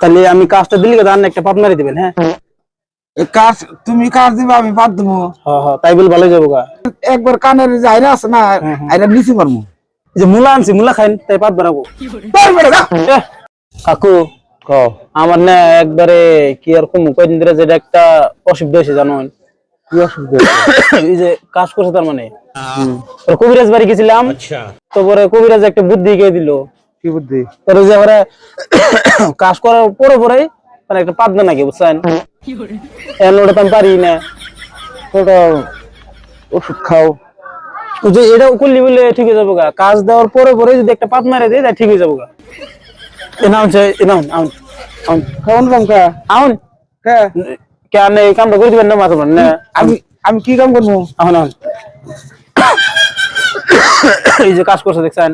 তাহলে আমি কাজটা দিলি কথা একটা পাত মারি দিবেন হ্যাঁ? কাজ তুমি কাজ দিবা আমি বাদ দেবো। হ্যাঁ হ্যাঁ তাই বলে ভালো যাব একবার কানের যে আইরা আছে না আইরা নিচে মারমু। যে মূলা আনছি মূলা খাইন তাই পাত বানাবো। তারপরে কাকু আমার না একবারে কি আর কম কয়দিন ধরে যেটা একটা অসুবিধা হয়েছে জানো? কি অসুবিধা এই যে কাজ করছে তার মানে। কবিরাজ বাড়ি গেছিলাম তো পরে কবিরাজ একটা বুদ্ধি গিয়ে দিল? কি বুদ্ধি? তোর যে পরে কাজ করার পরে পরে মানে একটা পাতবে নাকি বুঝছেন? এখন ওটা আমি পারি না। ওটা ওষুধ খাও। যে এটা করলি বলে ঠিক হয়ে যাব গা। কাজ দেওয়ার পরে পরে যদি একটা পাত মারে দেয় ঠিক হয়ে যাব গা। এনা হচ্ছে এনা আউন আউন। কেমন কাম কা? আউন। কে? কেন এই কামটা করে দিবেন না মাথা না? আমি আমি কি কাম করব? আউন আউন। এই যে কাজ করছে দেখছেন?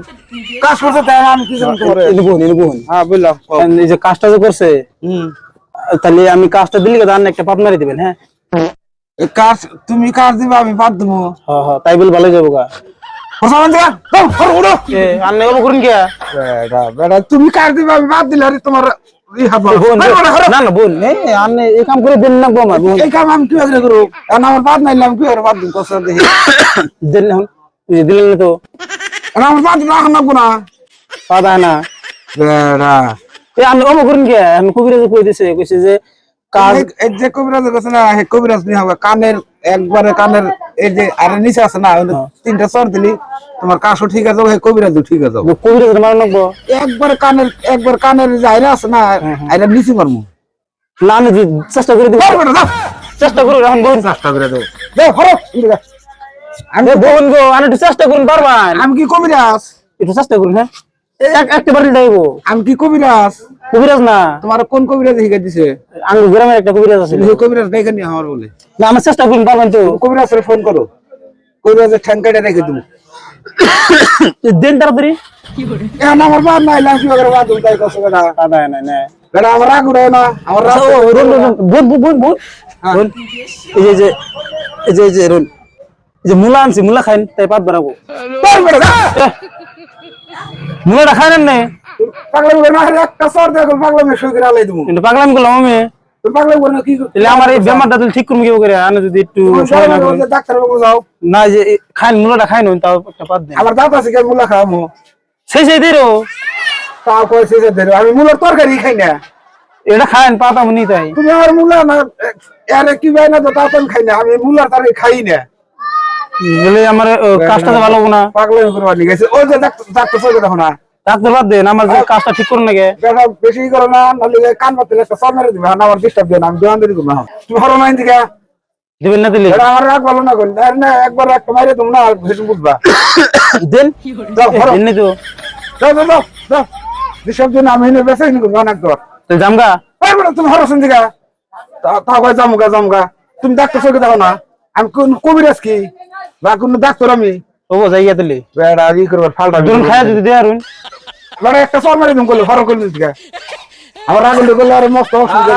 কাজ করতে তাই আমি কি করে এনে বহুন হ্যাঁ বললাম এই যে কাজটা যে করছে হুম। তাহলে আমি কাজটা দিলি কথা একটা পাত মারি দিবেন হ্যাঁ? কাজ তুমি কাজ দিবা আমি বাদ দেবো। হ্যাঁ হ্যাঁ তাই বলে ভালো যাব গা। তুমি কাজ দিবা আমি বাদ দিলে তোমার করে দেন করে করে দিন দেন দিলেন তো। লাগবো না পাতা না বেড়া করুন কে আমি কবিরাজ কই দিছে কইছে যে কাজ এই- এই যে কবিরাজ আছে না হে কবিরাজ নিয়ে হবে কানের একবারে কানের এই যে আরে নিচে আছে না তিনটা দিলি তোমার কাশও ঠিক আছে হে কবিরাজও ঠিক আছে কবিরাজ মারা লাগবো একবারে কানের একবার কানের যে আইরা আছে না আইরা নিচে মারমু না আমি চেষ্টা করে দিব না চেষ্টা এখন বোন চেষ্টা করে দাও হরো আমি গো আমি একটু চেষ্টা করুন পারবান আমি কি কবিরাজ একটু চেষ্টা করুন হ্যাঁ এই এক একটা বাড়ি যাইবো আমি কি কবিরাজ কবিরাজ না তোমার কোন কবিরাজ শিখে দিছে আমি গ্রামের একটা কবিরাজ আছে কবিরাজ আমার বলে না আমার চেষ্টা করুন পারবেন তো কবিরাজের ফোন করো কবিরাজের ঠ্যাং কেটে রেখে দেবো দেন তাড়াতাড়ি এখন আমার বাদ নাই কি করে বাদ তাই কষ্ট বেটা পাতা না না বেটা আমার রাগ উঠে না আমার রাগ ও রুন রুন বোন এই যে যে এই যে এই যে রুন এই যে মুলা আনছি মুলা খাইন তাই পাত বানাবো পারবে না মুলাটা খাই না? পাগলা বলে না একটা সর দেখো পাগলা মেয়ে শুয়ে আলাই দেবো কিন্তু পাগলাম করলাম আমি। তো পাগলা বলে না কি করতে তাহলে আমার এই বেমারটা তাহলে ঠিক করব কি করে আনে যদি একটু সময় না করেন। ডাক্তার বাবু যাও। না যে এই খাইন মুলাটা খাইন তাও একটা পাত দেন আমার দাঁত আছে কে মুলা খাওয়ামো? সেই সেই দিরো তাও কয়েছে যে দেরো আমি মুলার তরকারি খাই না। এটা খাইন পাতা মনি তাই। তুমি আমার মুলা না আরে কি ভাই না তো তাও তো আমি খাই না আমি মুলার তরকারি খাই না। বলে আমার কাজটা ভালো না। পাগলা করবার নিয়ে গেছে ওই যে ডাক্তার চলে দেখো না। ডাক্তার বাদ দেন আমার যে কাজটা ঠিক করুন নাকি বেটা বেশি করো না নাহলে কান পাতলে একটা সর মেরে দিবে। না আমার ডিস্টার্ব দিও না আমি দোকান দিবি না তুমি হরো মাইন দিকে দিবেন না দিলে। আমার রাগ ভালো না করি আর না একবার একটা মাইরে তুমি না ভেসে বুঝবা। দেন। দেন নি তো। যাও যাও যাও ডিস্টার্ব দিও না আমি এনে বেসে নি করব অনেক দর তো জামগা এই বেটা তুমি হরো শুন দিকে তা কয় জামুগা জামুগা তুমি ডাক্তার চোখে দেখো না। আমি কোন কবিরাজ কি? বা কোন ডাক্তার আমি ও যাইয়া দিলে। বেড়া ই করবার ফালটা খায়া যদি দে আরুন বেড়া একটা সর মারি তুমি করলে হরো করলে আমার রাগ হলে করলে আর মস্ত অসুবিধা